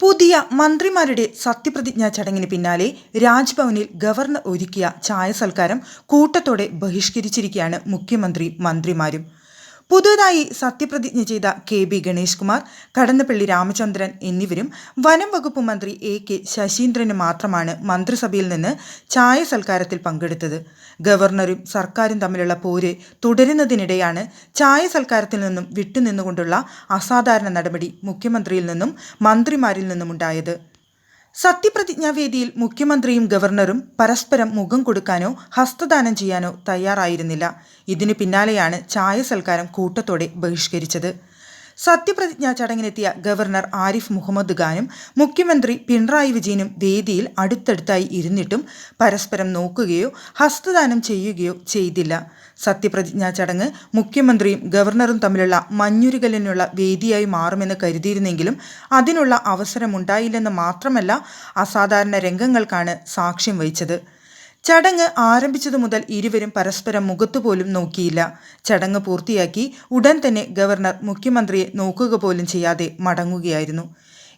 പുതിയ മന്ത്രിമാരുടെ സത്യപ്രതിജ്ഞാ ചടങ്ങിന് പിന്നാലെ രാജ്ഭവനിൽ ഗവർണർ ഒരുക്കിയ ചായ സൽക്കാരം കൂട്ടത്തോടെ ബഹിഷ്കരിച്ചിരിക്കുകയാണ് മുഖ്യമന്ത്രി മന്ത്രിമാരും. പുതുതായി സത്യപ്രതിജ്ഞ ചെയ്ത കെ ബി ഗണേഷ് കുമാർ കടന്നപ്പള്ളി രാമചന്ദ്രൻ എന്നിവരും വനം വകുപ്പ് മന്ത്രി എ കെ ശശീന്ദ്രനും മാത്രമാണ് മന്ത്രിസഭയിൽ നിന്ന് ചായ സൽക്കാരത്തിൽ പങ്കെടുത്തത്. ഗവർണറും സർക്കാരും തമ്മിലുള്ള പോര് തുടരുന്നതിനിടെയാണ് ചായ സൽക്കാരത്തിൽ നിന്നും വിട്ടുനിന്നുകൊണ്ടുള്ള അസാധാരണ നടപടി മുഖ്യമന്ത്രിയിൽ നിന്നും മന്ത്രിമാരിൽ നിന്നുമുണ്ടായത്. സത്യപ്രതിജ്ഞാവേദിയിൽ മുഖ്യമന്ത്രിയും ഗവർണറും പരസ്പരം മുഖം കൊടുക്കാനോ ഹസ്തദാനം ചെയ്യാനോ തയ്യാറായിരുന്നില്ല. ഇതിനു പിന്നാലെയാണ് ചായ സൽക്കാരം കൂട്ടത്തോടെ ബഹിഷ്കരിച്ചത്. സത്യപ്രതിജ്ഞാ ചടങ്ങിനെത്തിയ ഗവർണർ ആരിഫ് മുഹമ്മദ് ഖാനും മുഖ്യമന്ത്രി പിണറായി വിജയനും വേദിയിൽ അടുത്തടുത്തായി ഇരുന്നിട്ടും പരസ്പരം നോക്കുകയോ ഹസ്തദാനം ചെയ്യുകയോ ചെയ്തില്ല. സത്യപ്രതിജ്ഞാ ചടങ്ങ് മുഖ്യമന്ത്രിയും ഗവർണറും തമ്മിലുള്ള മഞ്ഞുരുകലിനുള്ള വേദിയായി മാറുമെന്ന് കരുതിയിരുന്നെങ്കിലും അതിനുള്ള അവസരമുണ്ടായില്ലെന്ന് മാത്രമല്ല അസാധാരണ രംഗങ്ങൾക്കാണ് സാക്ഷ്യം വഹിച്ചത്. ചടങ്ങ് ആരംഭിച്ചതു മുതൽ ഇരുവരും പരസ്പരം മുഖത്തുപോലും നോക്കിയില്ല. ചടങ്ങ് പൂർത്തിയാക്കി ഉടൻ തന്നെ ഗവർണർ മുഖ്യമന്ത്രിയെ നോക്കുക പോലും ചെയ്യാതെ മടങ്ങുകയായിരുന്നു.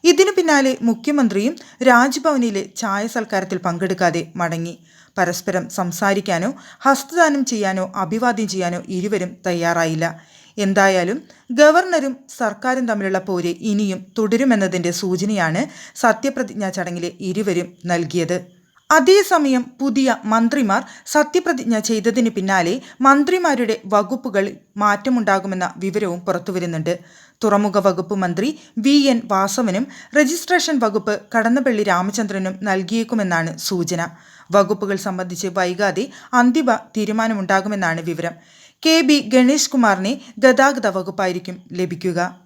ഇതിനു പിന്നാലെ മുഖ്യമന്ത്രിയും രാജ്ഭവനിലെ ചായ സൽക്കാരത്തിൽ പങ്കെടുക്കാതെ മടങ്ങി. പരസ്പരം സംസാരിക്കാനോ ഹസ്തദാനം ചെയ്യാനോ അഭിവാദ്യം ചെയ്യാനോ ഇരുവരും തയ്യാറായില്ല. എന്തായാലും ഗവർണറും സർക്കാരും തമ്മിലുള്ള പോര് ഇനിയും തുടരുമെന്നതിന്റെ സൂചനയാണ് സത്യപ്രതിജ്ഞാ ചടങ്ങിലെ ഇരുവരും നൽകിയത്. അതേസമയം പുതിയ മന്ത്രിമാർ സത്യപ്രതിജ്ഞ ചെയ്തതിന് പിന്നാലെ മന്ത്രിമാരുടെ വകുപ്പുകളിൽ മാറ്റമുണ്ടാകുമെന്ന വിവരവും പുറത്തുവരുന്നുണ്ട്. തുറമുഖ വകുപ്പ് മന്ത്രി വി. എൻ. വാസവനും രജിസ്ട്രേഷൻ വകുപ്പ് കടന്നപ്പള്ളി രാമചന്ദ്രനും നൽകിയേക്കുമെന്നാണ് സൂചന. വകുപ്പുകൾ സംബന്ധിച്ച് വൈകാതെ അന്തിമ തീരുമാനമുണ്ടാകുമെന്നാണ് വിവരം. കെ. ബി. ഗണേഷ് കുമാറിനെ ഗതാഗത വകുപ്പായിരിക്കും ലഭിക്കുക.